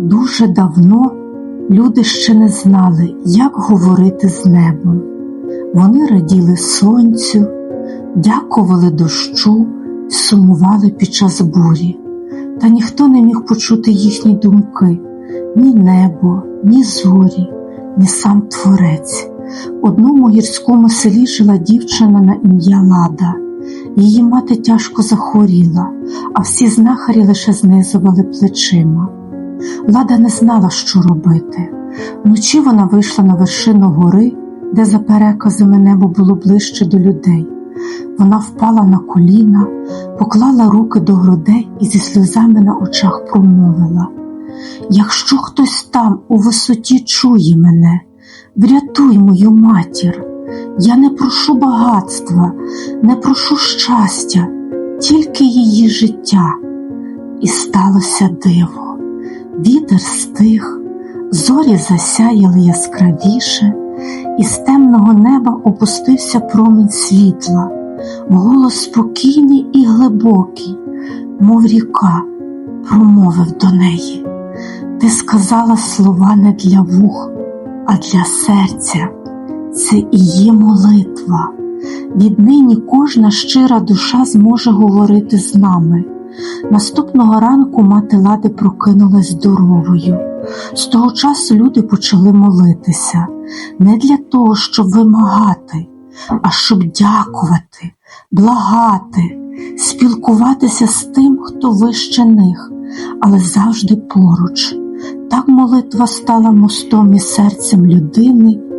Дуже давно люди ще не знали, як говорити з небом. Вони раділи сонцю, дякували дощу, сумували під час бурі, та ніхто не міг почути їхні думки ні небо, ні зорі, ні сам творець. В одному гірському селі жила дівчина на ім'я Лада. Її мати тяжко захворіла, а всі знахарі лише знизували плечима. Лада не знала, що робити. Вночі вона вийшла на вершину гори, де за переказами небо було ближче до людей. Вона впала на коліна, поклала руки до грудей і зі сльозами на очах промовила: Якщо хтось там у висоті чує мене, врятуй мою матір. Я не прошу багатства, не прошу щастя, тільки її життя. І сталося диво. Вітер стих, зорі засяяли яскравіше, і з темного неба опустився промінь світла, голос спокійний і глибокий, мов ріка, промовив до неї. Ти сказала слова не для вух, а для серця. Це і є молитва. Віднині кожна щира душа зможе говорити з нами. Наступного ранку мати лади прокинулась здоровою. З того часу люди почали молитися не для того, щоб вимагати, а щоб дякувати, благати, спілкуватися з тим, хто вище них, але завжди поруч. Так молитва стала мостом із серцем людини і.